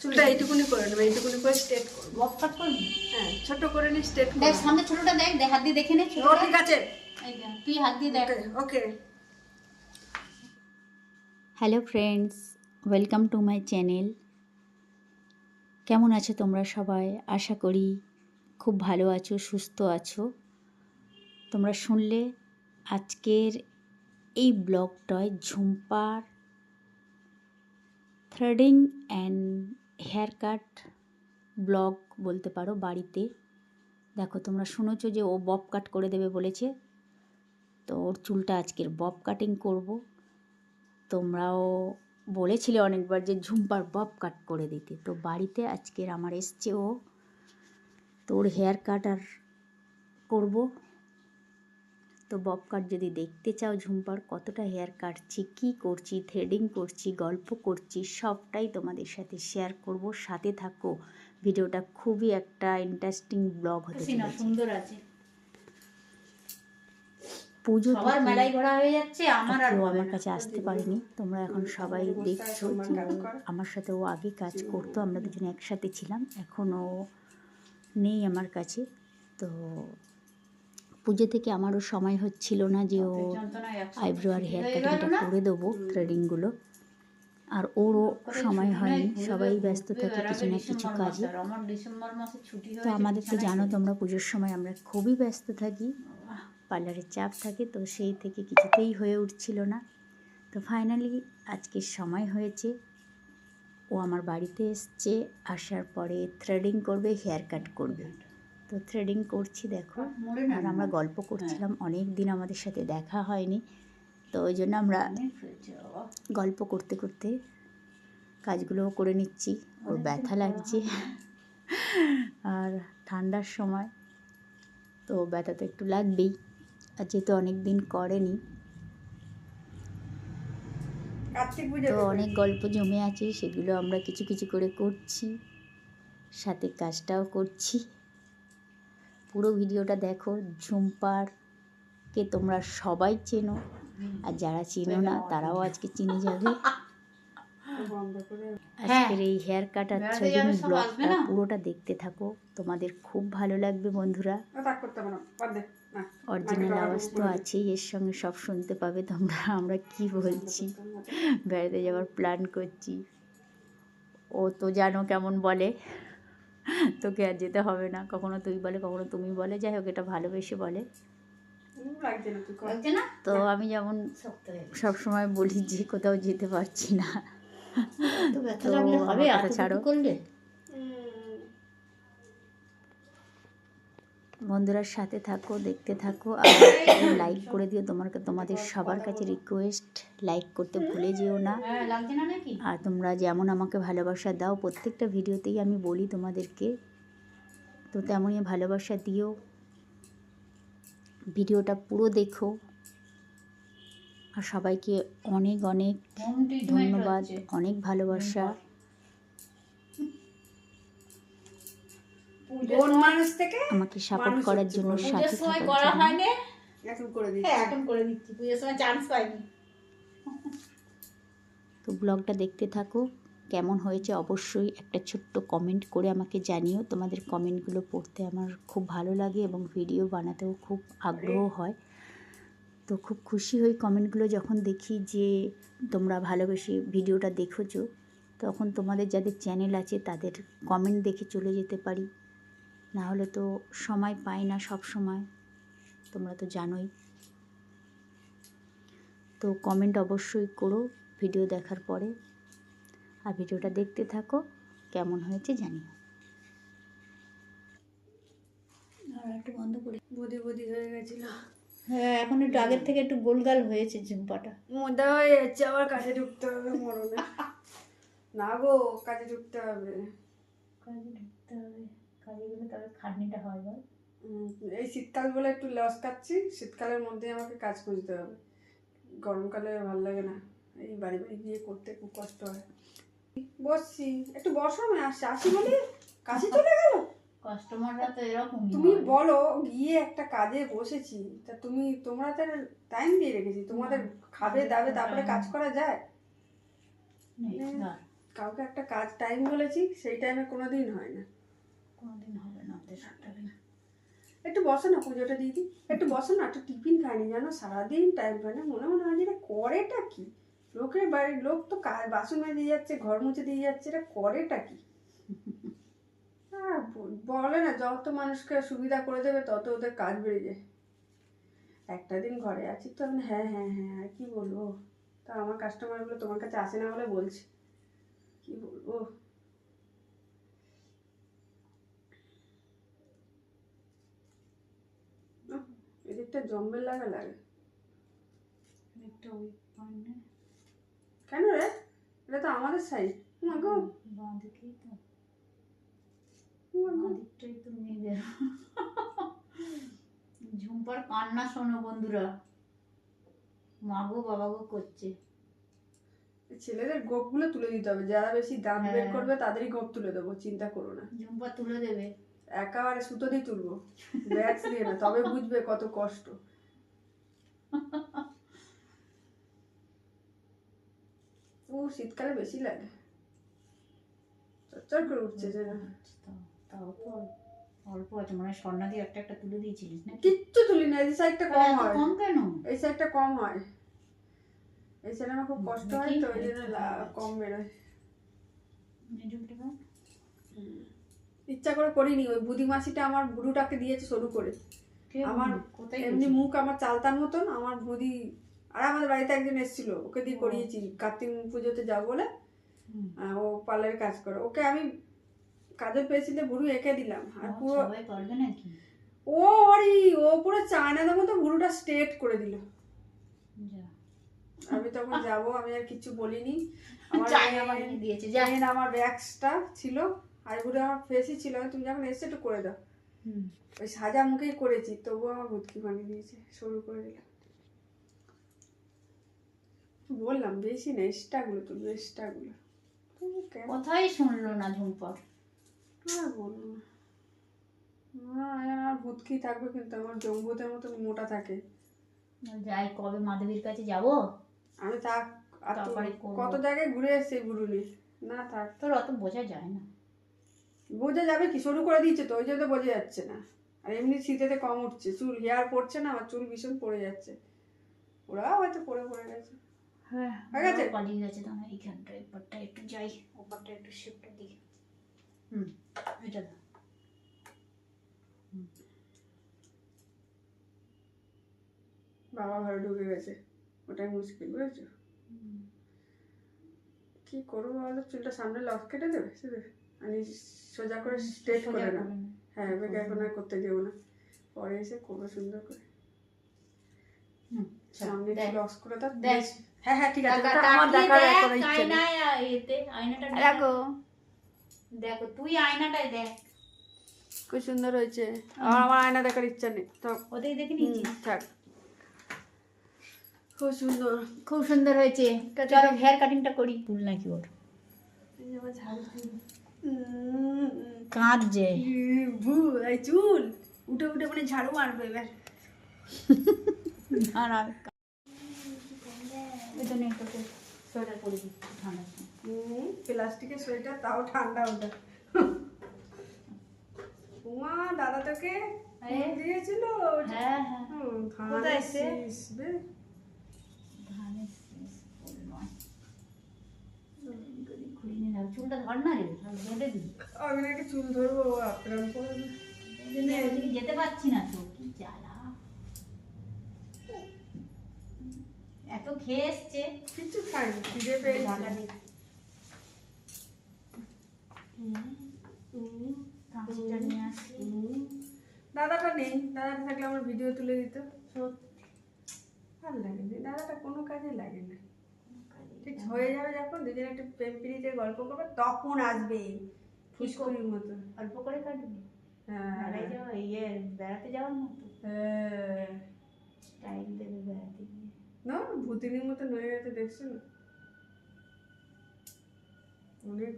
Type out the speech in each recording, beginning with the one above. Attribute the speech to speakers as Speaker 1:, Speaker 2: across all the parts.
Speaker 1: চুলটা এইটুকুনি করে নেব এইটুকুনি করে স্ট্রেট করব।
Speaker 2: করবি
Speaker 1: হ্যাঁ ছোট করে নি স্ট্রেট
Speaker 2: দেখ সামনে ছোটটা দেখ দেখ হাত দিয়ে দেখে নে
Speaker 1: ও
Speaker 2: ছোটটা
Speaker 1: ঠিক আছে।
Speaker 2: তুই হাত দিয়ে দেখ।
Speaker 1: Okay okay
Speaker 3: hello friends welcome to my channel কেমন আছো তোমরা সবাই? আশা করি খুব ভালো আছো সুস্থ আছো। তোমরা শুনলে আজকের এই ব্লগটায় ঝুম্পার threading and hair cut blog বলতে পারো বাড়িতে। দেখো, তোমরা শুনেছো যে ও বব কাট করে দেবে বলেছে। তো ওর চুলটা আজকের বব কাটিং করব। তোমরাও বলেছিলে অনেকবার যে ঝুম্পার বব কাট করে দিতে। তো বাড়িতে আজকের আমার এসছে ও। তো ওর হেয়ার কাট আর করব। তো বব কাট যদি দেখতে চাও ঝুম্পার কতটা হেয়ার কাটছি কী করছি থ্রেডিং করছি গল্প করছি সবটাই তোমাদের সাথে শেয়ার করব সাথে থাকো। ভিডিওটা খুবই একটা ইন্টারেস্টিং ব্লগ হতে
Speaker 2: সুন্দর আছে।
Speaker 3: পুজো
Speaker 2: হয়ে যাচ্ছে আমার আর
Speaker 3: আমার কাছে আসতে পারেনি। তোমরা এখন সবাই দেখছ আমার সাথে ও আগে কাজ করতো আমরা দুজনে একসাথে ছিলাম এখন ও নেই আমার কাছে। তো পুজো থেকে আমারও সময় হচ্ছিল না যে ও আইব্রো আর হেয়ার
Speaker 2: হয়ে
Speaker 3: কাটিংটা করে দেবো থ্রেডিংগুলো আর ওরও সময় হয়নি। সবাই ব্যস্ত থাকে কিছু না কিছু কাজে। তো আমাদের তো জানো তোমরা পুজোর সময় আমরা খুবই ব্যস্ত থাকি। পার্লারের চাপ থাকে তো সেই থেকে কিছুতেই হয়ে উঠছিল না। তো ফাইনালি আজকের সময় হয়েছে। ও আমার বাড়িতে এসছে। আসার পরে থ্রেডিং করবে হেয়ার কাট করবে। তো থ্রেডিং করছি দেখো। আর আমরা গল্প করছিলাম অনেক দিন আমাদের সাথে দেখা হয়নি। তো ওই জন্য আমরা। গল্প করতে করতে কাজগুলোও করে নিচ্ছি। ওর ব্যথা লাগছে। আর ঠান্ডার সময় তো ব্যথা তো একটু লাগবেই। আর যেহেতু অনেক দিন করেনি তো অনেক গল্প জমে আছে সেগুলো আমরা কিছু কিছু করে করছি। সাথে কাজটাও করছি। পুরো ভিডিওটা দেখো। ঝুম্পার কে তোমরা সবাই চেনো। আর যারা চেনো না তারাও আজকে চিনে যাবে। আজকের এই হেয়ার কাট আর থ্রেডিং ব্লগটা পুরোটা দেখতে থাকো। তোমাদের খুব ভালো লাগবে বন্ধুরা। অরিজিনাল আওয়াজ তো আছেই এর সঙ্গে সব শুনতে পাবে তোমরা। আমরা কি বলছি? বেড়াতে যাওয়ার প্ল্যান করছি। ও তো জানো কেমন বলে। তোকে আর যেতে হবে না। কখনো তুই বলে কখনো তুমি বলে। যাই হোক এটা ভালোবেসে বলে। তো আমি যেমন সব সময় বলি যে কোথাও যেতে পারছি না।
Speaker 2: তো
Speaker 3: ছাড়ো।
Speaker 2: করলে?
Speaker 1: উম,
Speaker 3: বন্ধুরার সাথে থাকো দেখতে থাকো আর লাইক করে দিও। তোমার তোমাদের সবার কাছে রিকোয়েস্ট লাইক করতে ভুলে যেও না।
Speaker 2: হ্যাঁ
Speaker 3: আর তোমরা যেমন আমাকে ভালোবাসা দাও প্রত্যেকটা ভিডিওতেই আমি বলি তোমাদেরকে। তো তেমনই ভালোবাসা দিও। ভিডিওটা পুরো দেখো। আর সবাইকে অনেক অনেক ধন্যবাদ অনেক ভালোবাসা।
Speaker 1: বোন মানুষ থেকে
Speaker 3: আমাকে সাপোর্ট করার জন্য সাথে
Speaker 2: সময় করা
Speaker 3: জন্য।
Speaker 2: হয়নি।
Speaker 1: এখন করে
Speaker 2: হ্যাঁ
Speaker 1: দিচ্ছি
Speaker 2: এখন করে দিচ্ছি। পুজোর সময় চান্স পাইনি।
Speaker 3: তো ব্লগটা দেখতে থাকো কেমন হয়েছে অবশ্যই একটা ছোট্ট কমেন্ট করে আমাকে জানিও। তোমাদের কমেন্টগুলো পড়তে আমার খুব ভালো লাগে এবং ভিডিও বানাতেও খুব আগ্রহ হয়। তো খুব খুশি হই কমেন্টগুলো যখন দেখি যে তোমরা ভালোবেসে ভিডিওটা দেখেছ তখন তোমাদের যাদের চ্যানেল আছে তাদের কমেন্ট দেখে চলে যেতে পারি। না হলে তো সময় পাই না সব সময়। তোমরা তো জানোই। তো কমেন্ট অবশ্যই করো ভিডিও দেখার পরে। আর ভিডিওটা দেখতে থাকো কেমন হয়েছে জানিও।
Speaker 2: আর একটু বন্ধ করে
Speaker 1: বুদ্ধি বুদ্ধি হয়ে গেছিল।
Speaker 2: হ্যাঁ এখন একটু আগের থেকে একটু গোলগাল হয়েছে ঝুম্পাটা
Speaker 1: মোদা হয়ে যাচ্ছে আবার কাজে ঢুকতে হবে মরণে। না গো কাজে ঢুকতে হবে।
Speaker 2: কাজে ঢুকতে হবে। কাজে গেলে তবে খাটনিটা হয় বল
Speaker 1: এই শীতকাল বলে একটু লস খাচ্ছি শীতকালের মধ্যে আমাকে কাজ খুঁজতে হবে। গরমকালে ভালো লাগে না এই বাড়ি বাড়ি গিয়ে করতে খুব কষ্ট হয়। বসছি একটু বসো আমি আসছি। আসি বলি? কাছে চলে গেল?
Speaker 2: কাস্টমাররা তো এরকম
Speaker 1: তুমি বলো। গিয়ে একটা কাজে বসেছি। তা তুমি তোমরা তো টাইম দিয়ে রেখেছি। তোমাদের খাবে দাবে তারপরে কাজ করা যায়? কাউকে একটা কাজ টাইম বলেছি সেই টাইমে কোনো দিন হয় না।
Speaker 2: কোনোদিন হবে না ওদের সাথে
Speaker 1: একটু বসো না পুজোটা দিদি। একটু বসো না, একটু টিফিন খাইনি জানো? সারাদিন টাইম পায় না। মনে মনে হয় যে করেটা কি? লোকের বাড়ির লোক তো বাসন মেজে দিয়ে যাচ্ছে, ঘর মুছে দিয়ে যাচ্ছে, এটা করেটা কি? হ্যাঁ বলে না, যত মানুষকে সুবিধা করে দেবে, তত ওদের কাজ বেড়ে যায়। একটা দিন ঘরে আছি তো, আমি হ্যাঁ হ্যাঁ হ্যাঁ আর কি বলব? তা আমার কাস্টমারগুলো তোমার কাছে আসে না বলে বলছি। কি বলব? এদিকটা জম্বের লাগা লাগে।
Speaker 2: একটা ওই পয়েন্টে
Speaker 1: কেন রে? এটা তো আমাদের সাইড গো
Speaker 2: বাঁ দিকেই তো।
Speaker 1: উমা গো।
Speaker 2: বাঁ দিকটাই তো মেয়েদের ঝুম্পার কান্না শোনো বন্ধুরা। মাগো বাবাগো করছে।
Speaker 1: ছেলেদের গোপগুলো তুলে দিতে হবে। যারা বেশি দাঁত বের
Speaker 2: হ্যাঁ।
Speaker 1: করবে তাদেরই গোপ তুলে দেবো। চিন্তা করো না।
Speaker 2: ঝুম্পা তুলে দেবে।
Speaker 1: একেবারে সুতো দিয়ে তুলবো। ব্যাগস দিয়ে না তবে বুঝবে কত কষ্ট। ও শীতকালে বেশি লাগে। চচ্চর করে উঠছে যে
Speaker 2: তাও- তো অল্প আছে মানে স্বর্ণা দিয়ে একটা একটা তুলে দিয়েছিলিস না
Speaker 1: কিচ্ছু তুলি না এই সাইডটা কম হয়।
Speaker 2: কম কেন?
Speaker 1: এই সাইডটা কম হয়। এই সাইডে আমার খুব কষ্ট হয় তো ওই জন্য। কম বেরোয়।
Speaker 2: মেজুকটা কম?
Speaker 1: ইচ্ছা করে করিনি ওই বুদি মাসিটা আমার ভুরুটাকে দিয়েছে সরু করে। আমার এমনি মুখ আমার চালতার মতন আমার ভুদি আর আমাদের বাড়িতে একজন এসেছিল ওকে দিয়ে। করিয়েছি কার্তিক পুজোতে যাব বলে। ও পার্লারে কাজ করে। ওকে আমি কাজের পেয়েছিলে ভুরু এঁকে দিলাম আর পুরো ও ওরই ও পুরো চায়নাদের মতো ভুরুটা স্ট্রেট করে দিল। আমি তখন যাব আমি আর কিছু বলিনি। আমার
Speaker 2: চায়না বানিয়ে দিয়েছে
Speaker 1: জানি না আমার ব্যাগসটা ছিল। আর ভুরু আমার ছিল তুমি যখন এসে একটু করে দাও। ওই সাজা মুখেই করেছি তবুও আমার ভুতকি বানিয়ে দিয়েছে সরু করে দিলাম। বললাম বেশি না এক্সট্রাগুলো এক্সট্রাগুলো
Speaker 2: কথাই শুনলো না ঝুম্পা
Speaker 1: আর বলব না। না আমার ভুতকি থাকবে কিন্তু আমার জম্বুদের মতো মোটা থাকে।
Speaker 2: যাই কবে মাধবীর কাছে যাব?
Speaker 1: আমি থাক আর। কত জায়গায় ঘুরে এসেছি বুড়ুলি না থাক।
Speaker 2: তোর অত বোঝা যায় না।
Speaker 1: বোঝা যাবে কি? শুরু করে দিয়েছে তো ওই জন্য তো বোঝা যাচ্ছে না। আর এমনি শীতেতে কম উঠছে। চুল হেয়ার পড়ছে না আমার চুল ভীষণ পড়ে যাচ্ছে। ওরাও হয়তো পড়ে পড়ে গেছে।
Speaker 2: হ্যাঁ
Speaker 1: গেছে?
Speaker 2: তো এইখানটা একটু যাই ওপারটা একটু দিই হুম। এটা
Speaker 1: বাবা ঘরে ঢুকে গেছে। ওটাই মুশকিল বুঝেছ? কি করব বলো? চুলটা সামনে লক কেটে দেবে? শুধু আমি সোজা করে স্ট্রেট করে না। হ্যাঁ বেগে এখন আর করতে যেও না। পরে এসে করব সুন্দর করে। সামনে। লস করে দাও।
Speaker 2: দেখ।
Speaker 1: হ্যাঁ হ্যাঁ ঠিক আছে। আমার দেখার
Speaker 2: দেখ,
Speaker 1: কোনো ইচ্ছে নেই।
Speaker 2: এতে, আয়নাটা দেখো
Speaker 1: দেখো
Speaker 2: তুই আয়নাটায় দেখ।
Speaker 1: খুব সুন্দর হয়েছে। আমার আমার আয়না দেখার ইচ্ছা নেই। তো
Speaker 2: ওতেই দেখে নিয়েছি
Speaker 1: থাক। খুব সুন্দর।
Speaker 2: খুব সুন্দর হয়েছে।
Speaker 1: কাটিং-
Speaker 2: চলো হেয়ার কাটিংটা করি। ফুল নাকি ওর?
Speaker 1: এই
Speaker 2: কাঁদছে।
Speaker 1: চুল। উঠে উঠে মানে ঝাড়ু মারবো এবার
Speaker 2: সোয়েটার পরে দিচ্ছি ঠান্ডার সময়
Speaker 1: প্লাস্টিকের সোয়েটার তাও ঠান্ডা ওটা। উমা দাদা তোকে দিয়েছিল?
Speaker 2: হ্যাঁ হ্যাঁ। চুলটা ধর না রে বেঁধে দিই।
Speaker 1: আমি নাকি চুল ধরবো আপ্রাণ করবে
Speaker 2: যেতে পারছি না তো কি জ্বালা। এত খেয়ে এসছে।
Speaker 1: কিছু খাইনি খিদে পেয়েছে। দাদাটা নেই দাদাটা থাকলে আমার ভিডিও তুলে দিত। ভালো লাগে দাদাটা কোনো কাজে লাগে না ঠিক হয়ে যাবে যখন দুজনে একটু প্রেম পিড়িতে গল্প করবে তখন আসবে ফুসকুড়ির মতো।
Speaker 2: অল্প করে কাটবি?
Speaker 1: হ্যাঁ।
Speaker 2: ইয়ে বেড়াতে যাওয়ার মতো?
Speaker 1: হ্যাঁ।
Speaker 2: টাইম দেবে বেড়াতে গিয়ে।
Speaker 1: না ভূতিনির মতো গেছে দেখছ না? অনেক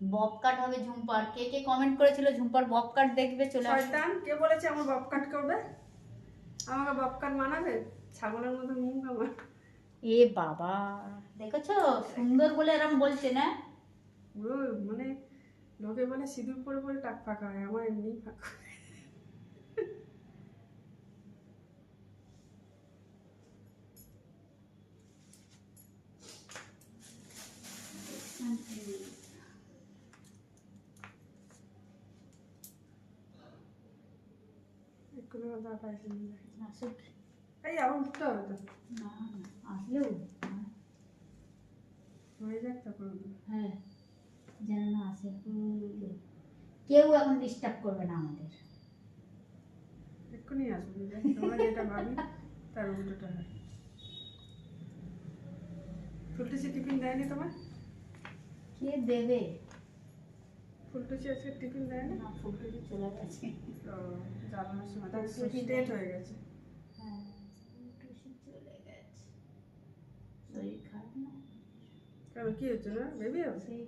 Speaker 2: বব কাট হবে ঝুম্পার। কে কে কমেন্ট করেছিল ঝুম্পার বব কাট দেখবে চলে
Speaker 1: শয়তান কে বলেছে আমার বব কাট করবে? আমাকে বব কাট মানাবে? ছাগলের মতো মুখ আমার।
Speaker 2: এ বাবা দেখেছ? সুন্দর বলে এরম বলছে না?
Speaker 1: মানে লোকে বলে সিঁদুর পরে পরে টাক ফাঁকা হয় আমার এমনি ফাঁকা হয়। এক্ষুনি এই আবার উঠতে হবে তো
Speaker 2: না না আসলেও
Speaker 1: হয়ে যাক তারপর
Speaker 2: হ্যাঁ যেন না আসে কেউ এখন ডিস্টার্ব করবে না আমাদের
Speaker 1: এক্ষুনি আসবে? তোমরা যেটা ভাবি তার উল্টোটা হয় ফুলটুসি টিফিন দেয়নি তোমার
Speaker 2: কে দেবে
Speaker 1: ফুলটুসি আজকে টিফিন দেয়নি
Speaker 2: না ফুলটুসি চলে গেছে
Speaker 1: তো জ্বালানোর সময় তার ডেট হয়ে গেছে
Speaker 2: হ্যাঁ ফুলটুসি চলে গেছে শরীর খারাপ না
Speaker 1: কেন কি হচ্ছে না বেবি
Speaker 2: সেই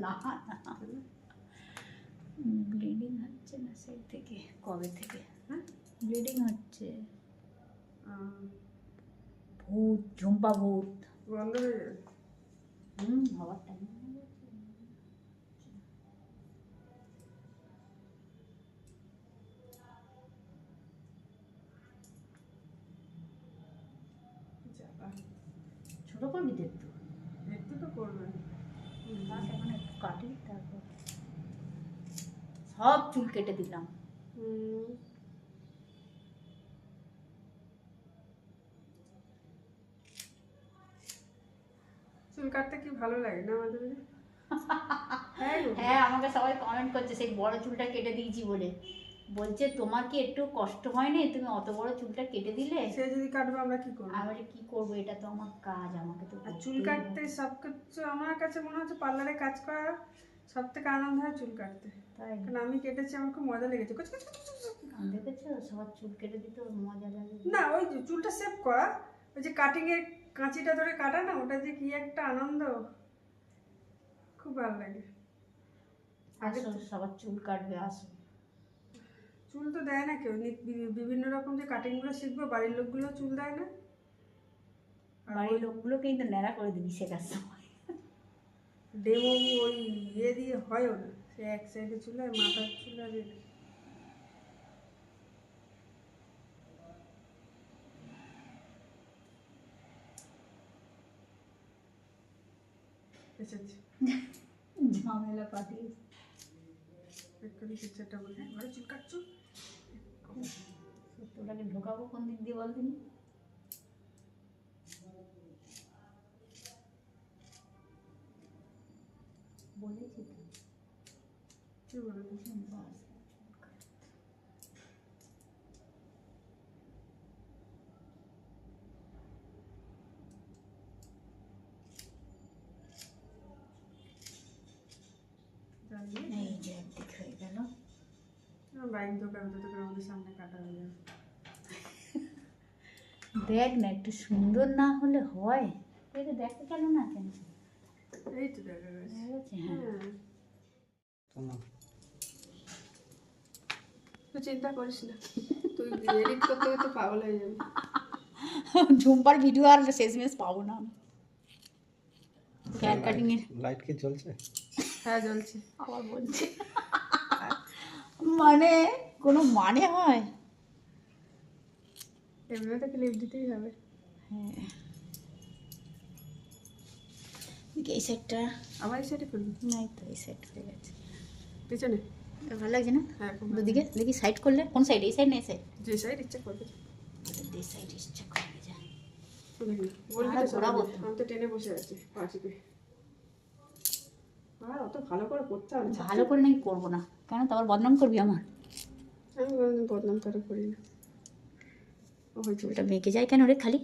Speaker 2: না ব্লিডিং হচ্ছে না সেই থেকে কবে থেকে?
Speaker 1: হ্যাঁ?
Speaker 2: ব্লিডিং হচ্ছে। ভূত ঝুম্পা ভূত।
Speaker 1: বন্ধ হয়ে যাবে
Speaker 2: হুম হওয়ার টাইম
Speaker 1: জ্বালা।
Speaker 2: করবি তো
Speaker 1: করবে
Speaker 2: কাটি তারপর সব চুল কেটে দিলাম
Speaker 1: চুল কাটতে কি ভালো লাগে না আমাদের? হ্যাঁ
Speaker 2: আমাকে সবাই কমেন্ট করছে, সেই বড় চুলটা কেটে দিয়েছি বলে। বলছে তোমার কি একটু কষ্ট হয়নি তুমি অত বড় চুলটা কেটে দিলে?
Speaker 1: সে যদি কাটবে আমরা কি করব?
Speaker 2: আমি বলি, কি করব? এটা তো আমার কাজ আমাকে তো
Speaker 1: আর চুল কাটতে সব কিছু আমার কাছে মনে হচ্ছে পার্লারে কাজ করা সব থেকে আনন্দ হয় চুল কাটতে।
Speaker 2: তাই।
Speaker 1: কারণ আমি কেটেছি আমার খুব মজা লেগেছে। কুচ কুচ কুচ।
Speaker 2: দেখেছ? সবার চুল কেটে দিতে মজা লাগে।
Speaker 1: না ওই যে চুলটা সেভ করা ওই যে কাটিং এর কাঁচিটা ধরে কাটা না ওটা যে কি একটা আনন্দ। খুব ভালো লাগে। আগে
Speaker 2: সবার চুল কাটবে আসো।
Speaker 1: চুল তো দেয় না কেউ। বিভিন্ন রকম যে কাটিংগুলো শিখব বাড়ির লোকগুলো চুল দেয় না।
Speaker 2: বাড়ির লোকগুলো কিন্তু ন্যাড়া করে দিবি শেখার সময়।
Speaker 1: ডেমো ওই ইয়ে দিয়ে হয়ও না। সে এক সাইডে চুল আর মাথার চুল আর
Speaker 2: ঝামেলা পাঠিয়ে
Speaker 1: এক্ষুনি কিছু একটা বলে ঘরে চুল কাটছো?
Speaker 2: সত্যি ওটাকে ঢোকাবো কোন দিক দিয়ে বল দিন বলেছি তো।
Speaker 1: কি বলে
Speaker 2: বাস
Speaker 1: জানি
Speaker 2: এই যে একদিক হয়ে গেল
Speaker 1: বাইক দোকান তো তোকে আমাদের সামনে কাটা হয়ে যাবে
Speaker 2: দেখ না একটু সুন্দর না হলে হয়। এটা দেখতে গেল না কেন?
Speaker 1: এই তো দেখা গেছে।
Speaker 2: হ্যাঁ
Speaker 1: হ্যাঁ। তুই চিন্তা করিস না। তুই এডিট করতে করতে পাগল হয়ে যাবি।
Speaker 2: ঝুম্পার ভিডিও আর শেষমেশ পাবো না আমি। হেয়ার কাটিং এর।
Speaker 4: লাইট কি জ্বলছে?
Speaker 1: হ্যাঁ জ্বলছে।
Speaker 2: আবার বলছে। মানে কোনো মানে হয়?
Speaker 1: দিতেই হবে।
Speaker 2: হ্যাঁ। এই সাইডটা
Speaker 1: আমার এই সাইডে করবি
Speaker 2: নাই তো এই সাইড হয়ে গেছে।
Speaker 1: পিছনে?
Speaker 2: ভালো লাগছে না?
Speaker 1: হ্যাঁ
Speaker 2: দুদিকে? দেখি সাইড করলে? কোন সাইড এই সাইড না এই সাইড
Speaker 1: যে সাইড ইচ্ছা করবে।
Speaker 2: এই সাইড ইচ্ছা যা।
Speaker 1: আমি তো টেনে বসে আছি আর অত ভালো করে পড়তে হবে।
Speaker 2: ভালো করে নাকি করব না? কেন? তো আবার বদনাম করবি আমার?
Speaker 1: আমি বদনাম করে করি না। ও হয়েছে
Speaker 2: চুলটা বেঁকে যায় কেন রে খালি?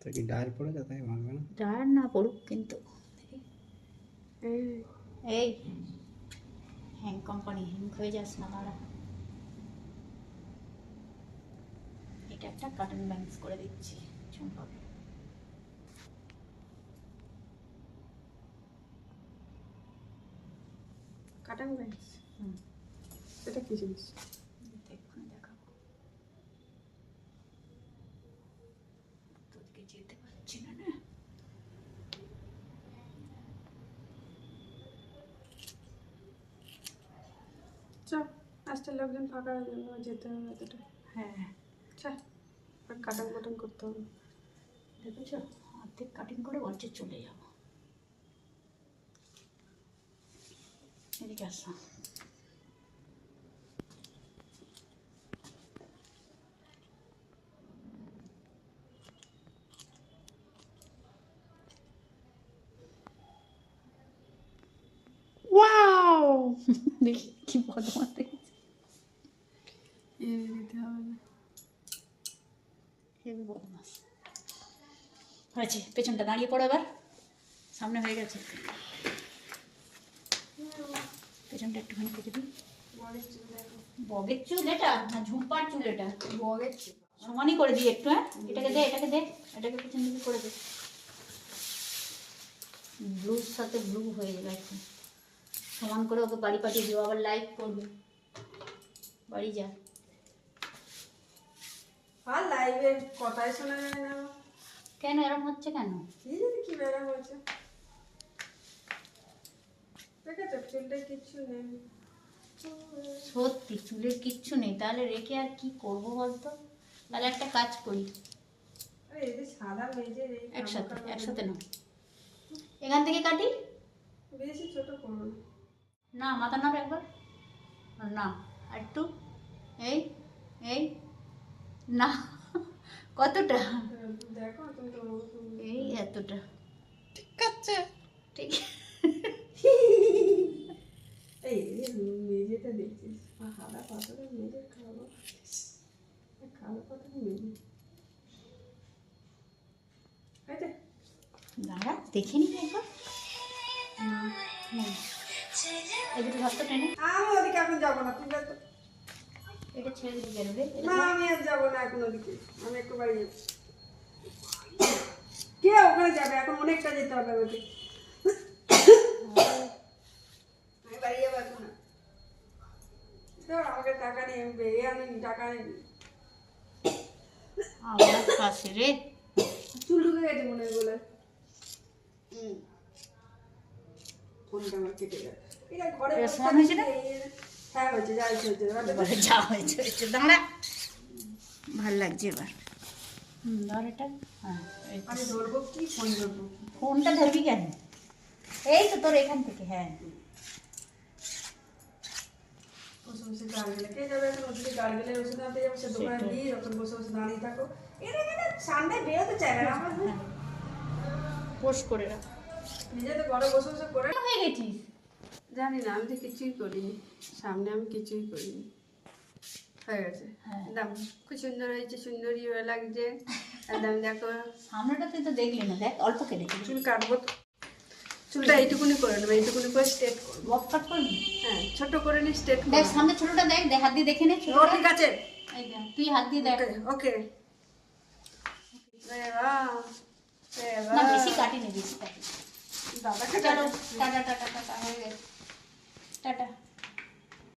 Speaker 4: তো কি ডায়ের পড়ে যায় তাই ভাঙবে না?
Speaker 2: টায়ার না পড়ুক কিন্তু।
Speaker 1: এই।
Speaker 2: এই হ্যাং কোম্পানি হ্যাং হয়ে যাস না দাঁড়া এটা একটা কাটন ব্যাংকস করে দিচ্ছি চুম্পাকে
Speaker 1: কাটান ব্যাংক
Speaker 2: হুম
Speaker 1: এটা কি জিনিস
Speaker 2: চ
Speaker 1: আজকে লোকজন ফাঁকা যেতে হবে এতটা
Speaker 2: হ্যাঁ
Speaker 1: চা কাটাং কাটাং করতে হবে
Speaker 2: দেখেছ অর্ধেক কাটিং করে বলছে চলে যাব এদিকে আসলাম দেখি কি বদমাস দেখেছি হয়েছে পেছনটা দাঁড়িয়ে পড়ো এবার। সামনে হয়ে গেছে। পেছনটা একটুখানি কেটে দিই। বগের চুল এটা? না, ঝুম্পার চুল এটা?
Speaker 1: বরের চুল
Speaker 2: সমানই করে দিই একটু হ্যাঁ? এটাকে দে এটাকে দে। এটাকে পেছন দিকে করে দে। ব্লুর সাথে ব্লু হয়ে গেছে সমান করে ওকে বাড়ি পাঠিয়ে দিও আবার লাইভ করবে। বাড়ি যা।
Speaker 1: আর লাইভে কথাই শোনা যায় না।
Speaker 2: কেন এরকম হচ্ছে কেন?
Speaker 1: কি বেড়া হয়েছে। দেখেছ চুলটা কিচ্ছু নেই।
Speaker 2: সত্যি চুলের কিচ্ছু নেই। তাহলে রেখে আর কি করব বলতো? তাহলে একটা কাজ করি। একসাথে একসাথে না এখান থেকে কাটি?
Speaker 1: বেশি ছোট করো না
Speaker 2: মাথা নাড় একবার। না আর একটু। এই এই না কতটা? এই এতটা।
Speaker 1: ঠিক আছে।
Speaker 2: ঠিক।
Speaker 1: এই দেখছিস? কালো
Speaker 2: দাঁড়া দেখে নি একবার। হুম। দুটো হাতটা টেনে।
Speaker 1: আমি ওদিকে এখন যাব না তুমি
Speaker 2: এটা ছেড়ে দিবি বেরোবে
Speaker 1: না আমি আর যাব না এখন ওদিকে। আমি একটু বাড়ি যাব কে ওখানে যাবে? এখন অনেকটা যেতে হবে আমাকে। আমি বাড়ি যাব এখন। আমাকে টাকা নেই আমি বেরিয়ে টাকা নেই
Speaker 2: আমার কাছে রে।
Speaker 1: চুল ঢুকে গেছে মনে হয় বলে ফোনটা আমার কেটে গেছে। হ্যাঁ
Speaker 2: ভালো লাগছে এবার। ধর এটা। হ্যাঁ ফোনটা ধরবি কেন? এই তো তোর এখান থেকে হ্যাঁ।
Speaker 1: বসে বসে গান গেলে। কে যাবে এখন? ওদিকে গান গেলে ওষুধ আনতে যাব দোকানে যখন বসে বসে দাঁড়িয়ে থাকো। এটা সামনে বেরোতে চায় না আমার
Speaker 2: পোস্ট করে রাখ।
Speaker 1: নিজে তো ঘরে বসে বসে করে
Speaker 2: হয়ে গেছিস?
Speaker 1: জানি না আমি তো কিছুই করিনি। সামনে আমি কিছুই করিনি। হয়ে গেছে।
Speaker 2: হ্যাঁ।
Speaker 1: খুব সুন্দর হয়েছে সুন্দরই হয়ে লাগছে। একদম দেখো।
Speaker 2: সামনেটা তুই তো দেখলি না দেখ অল্প
Speaker 1: চুল কাটবো চুলটা এইটুকুনি করে নেব এইটুকুনি করে স্ট্রেট করব।
Speaker 2: বক কাট করবি?
Speaker 1: হ্যাঁ ছোট করে নি স্ট্রেট
Speaker 2: দেখ সামনে ছোটটা দেখ দেখ হাত দিয়ে দেখে নে
Speaker 1: ও ঠিক আছে।
Speaker 2: তুই হাত দিয়ে দেখ।
Speaker 1: ওকে
Speaker 2: না বেশি কাটিনি বেশি কাটিনি। টাটা টাটা টাটা হয়ে গেছে। টাটা